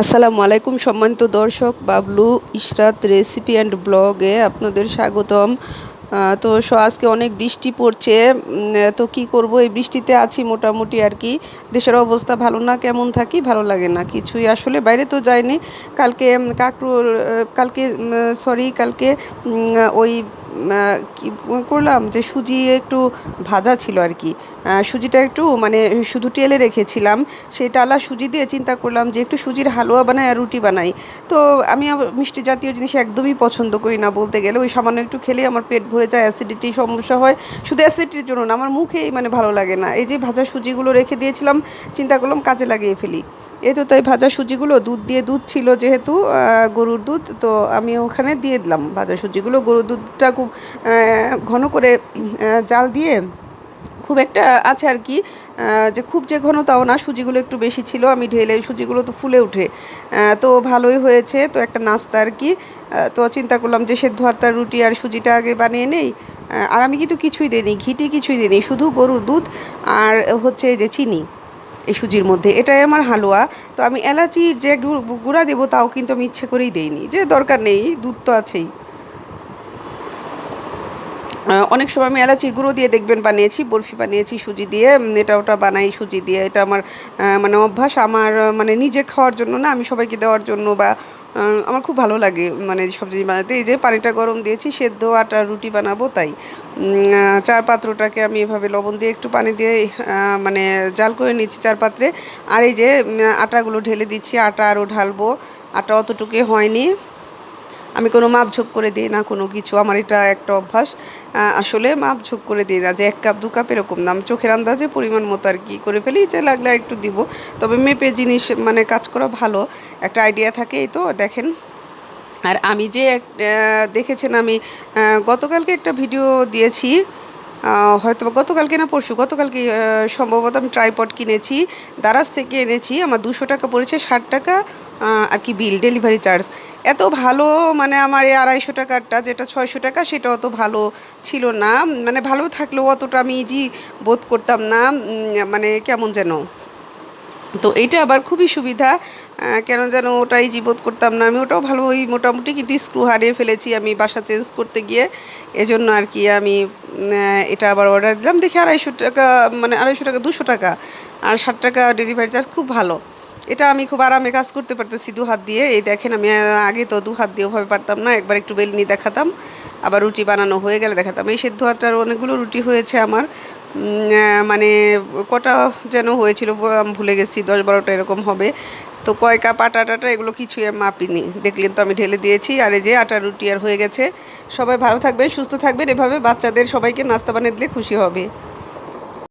আসসালামু আলাইকুম সম্মানিত দর্শক বাবলু ইশরাত রেসিপি অ্যান্ড ব্লগে আপনাদের স্বাগতম। তো স আজকে অনেক বৃষ্টি পড়ছে। তো কি করব? এই বৃষ্টিতে আছি মোটামুটি আর কি। দেশের অবস্থা ভালো না কেমন থাকি? ভালো লাগে না কিছুই আসলে বাইরে তো যায়নি কালকে আহ, কালকে সরি কালকে ওই কি করলাম? যে সুজি একটু ভাজা ছিল আর কি। সুজিটা একটু মানে শুধু তেলে রেখেছিলাম। সেই টালা সুজি দিয়ে চিন্তা করলাম যে একটু সুজির হালুয়া বানাই আর রুটি বানাই। তো আমি মিষ্টি জাতীয় জিনিস একদমই পছন্দ করি না বলতে গেলে। ওই সামান্য একটু খেলেই আমার পেট ভরে যায় অ্যাসিডিটি সমস্যা হয়। শুধু অ্যাসিডিটির জন্য না, আমার মুখেই মানে ভালো লাগে না। এই যে ভাজা সুজিগুলো রেখে দিয়েছিলাম, চিন্তা করলাম কাজে লাগিয়ে ফেলি। এই তো তাই ভাজা সুজিগুলো দুধ দিয়ে, দুধ ছিল যেহেতু গরুর দুধ। তো আমি ওখানে দিয়ে দিলাম ভাজা সুজিগুলো। গরুর দুধটা খুব ঘন করে জাল দিয়ে খুব একটা আছে আর কি যে খুব যে ঘন তাও না সুজিগুলো একটু বেশি ছিল আমি ঢেলে সুজিগুলো তো ফুলে আহ, তো ভালোই হয়েছে তো একটা নাস্তা আর কি। তো চিন্তা করলাম যে সেদ্ধ হাত্তার রুটি আর সুজিটা আগে বানিয়ে নেই। আর আমি কিন্তু কিছুই দিইনি ঘিটি কিছুই দিইনি শুধু গরুর দুধ আর হচ্ছে যে চিনি এই সুজির মধ্যে। এটাই আমার হালুয়া। তো আমি এলাচির যে গুঁড়া দেবো তাও কিন্তু আমি ইচ্ছে করেই দেইনি যে দরকার নেই দুধ তো আছেই। অনেক সময় আমি এলাচি গুঁড়ো দিয়ে দেখবেন বানিয়েছি, বরফি বানিয়েছি, সুজি দিয়ে এটা ওটা বানাই সুজি দিয়ে। এটা আমার মানে অভ্যাস। আমার মানে নিজে খাওয়ার জন্য না, আমি সবাইকে দেওয়ার জন্য বা আমার খুব ভালো লাগে মানে সব জিনিস বানাতে। এই যে পানিটা গরম দিয়েছি, সেদ্ধ আটা, রুটি বানাবো তাই। চার পাত্রটাকে আমি এভাবে লবণ দিয়ে একটু পানি দিয়ে মানে জাল করে নিচ্ছি চার পাত্রে। আর এই যে আটাগুলো ঢেলে দিচ্ছি, আটা আরও ঢালবো। আটা অতটুকুই হয়নি। আমি কোনো মাপঝোক করে দিই না কোনো কিছু। আমার এটা একটা অভ্যাস। আসলে মাপঝোক করে দিই না যে এক কাপ, দু কাপ এরকম না। আমি চোখের আন্দাজে পরিমাণ মতো আর কি করে ফেলি যে লাগলে একটু দিব। তবে মেপে জিনিস মানে কাজ করা ভালো। একটা আইডিয়া থাকে, এই তো দেখেন। আর আমি যে দেখেছেন আমি গতকালকে একটা ভিডিও দিয়েছি। হয়তো গতকালকে না পরশু, গতকালকে সম্ভবত আমি ট্রাইপড কিনেছি। দারাজ থেকে এনেছি। আমার দুশো টাকা পড়েছে, ষাট টাকা আর কি বিল, ডেলিভারি চার্জ। এত ভালো মানে আমার এই আড়াইশো টাকারটা, যেটা ছয়শো টাকা, সেটা অত ভালো ছিল না। মানে ভালো থাকলেও অতটা আমি ইজি বোধ করতাম না। মানে কেমন যেন। তো এইটা আবার খুবই সুবিধা। কেন যেন ওটাই জীবোধ করতাম না। আমি ওটাও ভালো ওই মোটামুটি কিন্তু স্ক্রু হারিয়ে ফেলেছি আমি বাসা চেঞ্জ করতে গিয়ে। এজন্য আর কি আমি এটা আবার অর্ডার দিলাম। দেখি আড়াইশো টাকা মানে আড়াইশো টাকা, দুশো টাকা, আর ষাট টাকা ডেলিভারি চার্জ খুব ভালো। এটা আমি খুব আরামে কাজ করতে পারতেছি দু হাত দিয়ে। এই দেখেন আমি আগে তো দু হাত দিয়ে ওভাবে পারতাম না, একবার একটু বেলনি দেখাতাম, আবার রুটি বানানো হয়ে গেলে দেখাতাম। এই সেদ্ধ হাতটার অনেকগুলো রুটি হয়েছে আমার মানে কটা যেন হয়েছিল ভুলে গেছি, দশ বারোটা এরকম হবে। তো কয় কাপ আটা টাটা এগুলো কিছুই আমি মাপিনি। দেখলেন তো আমি ঢেলে দিয়েছি, আর এই যে আটা রুটি আর হয়ে গেছে। সবাই ভালো থাকবেন, সুস্থ থাকবেন, এভাবে বাচ্চাদের সবাইকে নাস্তা বানিয়ে দিলে খুশি হবে।